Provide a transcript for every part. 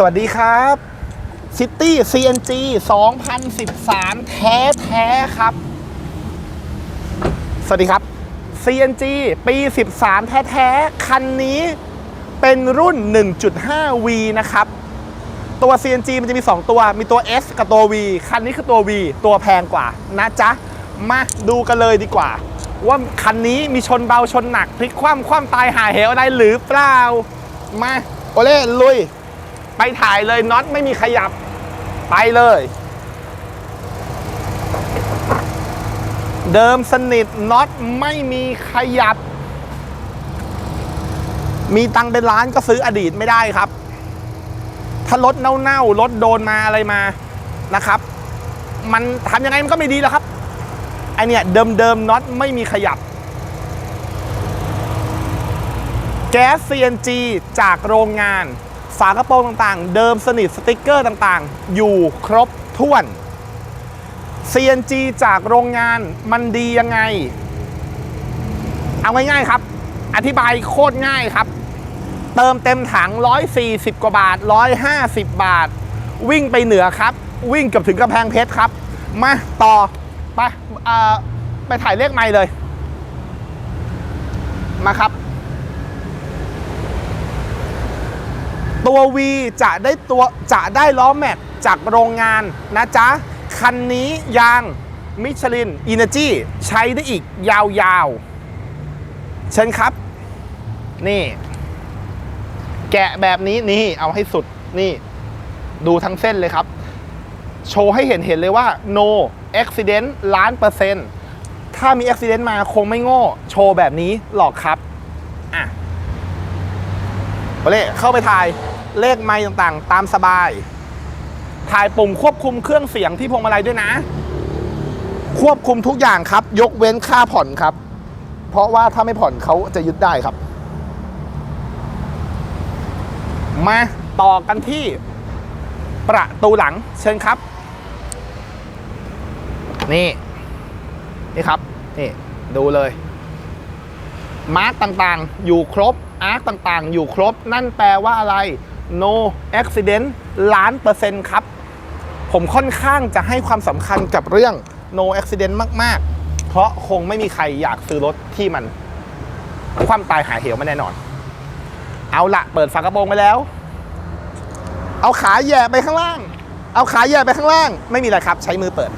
สวัสดีครับ City CNG 2013 แท้แท้ครับ สวัสดีครับ CNG ปี 13 แท้แท้คันนี้เป็นรุ่น 1.5V นะครับ ตัว CNG มันจะมี 2 ตัว มีตัว S กับตัว V คันนี้คือตัว V ตัวแพงกว่านะจ๊ะ มาดูกันเลยดีกว่า ว่าคันนี้มีชนเบาชนหนักพลิกคว่ำคว่ำตายหาเหวอะไรหรือเปล่า มา โอเล่ลุย ไปถ่ายเลยน็อตไม่มีขยับ ไปเลย เดิมสนิทน็อตไม่มีขยับ มีตังเป็นล้านก็ซื้ออดีตไม่ได้ครับ ถ้ารถเน่าๆรถโดนมาอะไรมานะครับ มันทำยังไงมันก็ไม่ดีแล้วครับไอเนี่ยเดิมๆน็อตไม่มีขยับแก๊ส CNG จากโรงงาน ฝากระโปรงต่างๆ เดิมสนิทสติกเกอร์ต่างๆ อยู่ครบถ้วน CNG จากโรงงานมันดียังไง เอาง่ายๆครับ อธิบายโคตรง่ายครับ เติมเต็มถัง 140 กว่าบาท 150 บาท วิ่งไปเหนือครับ วิ่งเกือบถึงกำแพงเพชรครับ มาต่อ ไปอไปถ่ายเลขไม่เลย มาครับ ตัว V จะได้ตัวจะได้ล้อแม็กจากโรงงานนะจ๊ะ คันนี้ยางมิชลินอินเนจีใช้ได้อีกยาวๆ เชิญครับ นี่ แกะแบบนี้นี่เอาให้สุดนี่ ดูทั้งเส้นเลยครับ โชว์ให้เห็นเห็นเลยว่า no accident ล้านเปอร์เซ็นต์ถ้ามี accident มาคงไม่โง่ โชว์แบบนี้หรอกครับ อะโอเล่เข้าไปถ่าย เลขไม้ต่างๆ ตามสบาย ถ่ายปุ่มควบคุมเครื่องเสียงที่พวงมาลัยด้วยนะ ควบคุมทุกอย่างครับ ยกเว้นค่าผ่อนครับ เพราะว่าถ้าไม่ผ่อนเขาจะยึดได้ครับ มาต่อกันที่ประตูหลังเชิญครับ นี่ นี่ครับ นี่ดูเลย มาร์กต่างๆ อยู่ครบอาร์กต่างๆ อยู่ครบ นั่นแปลว่าอะไร no accident ล้านเปอร์เซ็นต์ครับ ผมค่อนข้างจะให้ความสำคัญกับเรื่อง no accident มาก ๆ เพราะคงไม่มีใครอยากซื้อรถที่มัน ความตายหายเหวมาแน่นอน เอาละเปิดฝากระโปรงไปแล้ว เอาขาแย่ไปข้างล่าง เอาขาแย่ไปข้างล่าง ไม่มีอะไรครับ ใช้มือเปิด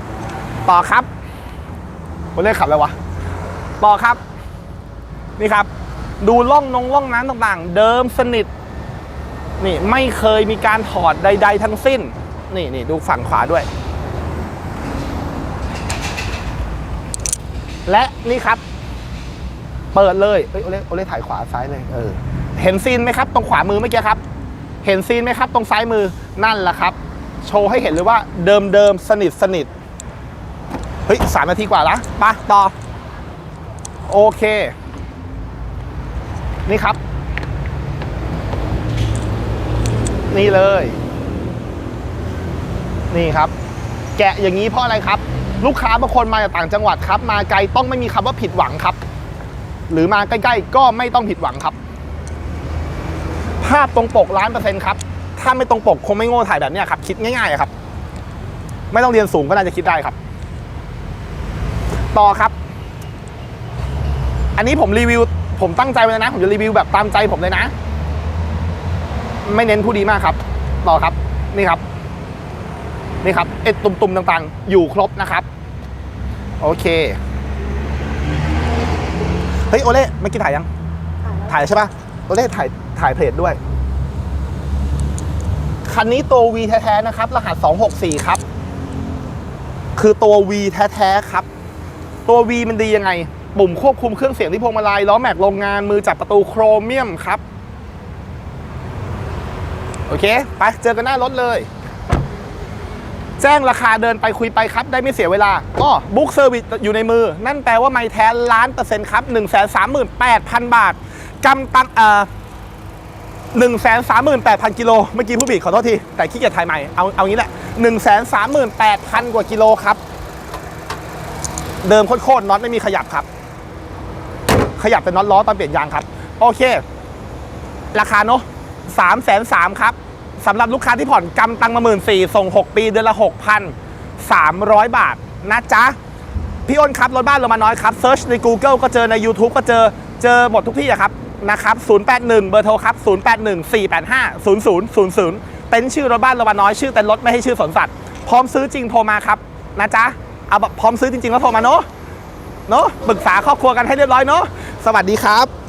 ต่อครับผมเรียกขับแล้ววะ ต่อครับ นี่ครับ ดูล่องนงล่องน้ำต่างๆ เดิมสนิท นี่ไม่เคยมีการถอดใด ๆ ทั้งสิ้น นี่นี่ดูฝั่งขวาด้วย และนี่ครับ เปิดเลยเอ้ยโอเล่โอเล่ถ่ายขวาซ้ายเลยเออเห็นซีนไหมครับ ตรงขวามือเมื่อกี้ครับ เห็นซีนไหมครับ ตรงซ้ายมือนั่นแหละครับ โชว์ให้เห็นเลยว่าเดิมเดิมสนิทสนิทเฮ้ยสามนาทีกว่าละไปต่อ โอเค นี่ครับ นี่เลย นี่ครับ แกะอย่างนี้เพราะอะไรครับ ลูกค้าบางคนมาจากต่างจังหวัดครับ มาไกลต้องไม่มีคำว่าผิดหวังครับ หรือมาใกล้ๆ ก็ไม่ต้องผิดหวังครับ ภาพตรงปกล้านเปอร์เซ็นต์ครับ ถ้าไม่ตรงปกคงไม่โง่ถ่ายแบบนี้ครับ คิดง่ายๆครับ ไม่ต้องเรียนสูงก็น่าจะคิดได้ครับ ต่อครับ อันนี้ผมรีวิว ผมตั้งใจไว้แล้วนะ ผมจะรีวิวแบบตามใจผมเลยนะ ไม่เน้นผู้ดีมากครับ ต่อครับ นี่ครับ นี่ครับเอ็ดตุ่มๆต่างๆ อยู่ครบนะครับ โอเค เฮ้ย โอเล่เมื่อกี้ถ่ายยัง ถ่ายใช่ปะโอเล่ถ่ายถ่ายเพจด้วย คันนี้ตัว V แท้ๆนะครับ รหัส 264 ครับ คือตัว V แท้ๆครับ ตัว V มันดียังไง ปุ่มควบคุมเครื่องเสียงที่พวงมาลัยล้อแม็กโรงงานมือจับประตูโครเมียมครับ โอเค ไป เจอกันหน้ารถเลย แจ้งราคาเดินไปคุยไปครับ ได้ไม่เสียเวลาก็บุ๊กเซอร์วิสอยู่ในมือ นั่นแปลว่าไม่แท้ล้านเปอร์เซ็นต์ครับ 1 3 8 0 0 0 บาทกำตังเอ่อหนึ่งแสนสามหมื่นแปดพันกิโลเมื่อกี้ผู้บิดขอโทษที แต่ขี้เกียจถ่ายใหม่ เอาเอางี้แหละหนึ่งแสนสามหมื่นแปดพันกว่ากิโลครับ เดิมโคตรๆน็อตไม่มีขยับครับ ขยับเป็นน็อตล้อตอนเปลี่ยนยางครับ โอเค ราคาเนอะ สามแสนสามครับสำหรับลูกค้าที่ผ่อนกำตังมาหมื่นสี่ส่ง 6 ปีเดือนละ 6,300 บาท นะจ๊ะ พี่อ้นครับ รถบ้านเรามาน้อยครับเซิร์ชใน Google ก็เจอใน YouTube ก็เจอเจอหมดทุกที่อะครับนะครับ 081 เบอร์โทรครับ 081 485 0000 เต็นท์ชื่อรถบ้านเรามาน้อยชื่อเต็นรถไม่ให้ชื่อสนสัตว์พร้อมซื้อจริงโทรมาครับนะจ๊ะเอาแบบพร้อมซื้อจริงๆแล้วโทรมาเนาะเนาะปรึกษาครอบครัวกันให้เรียบร้อยเนาะสวัสดีครับ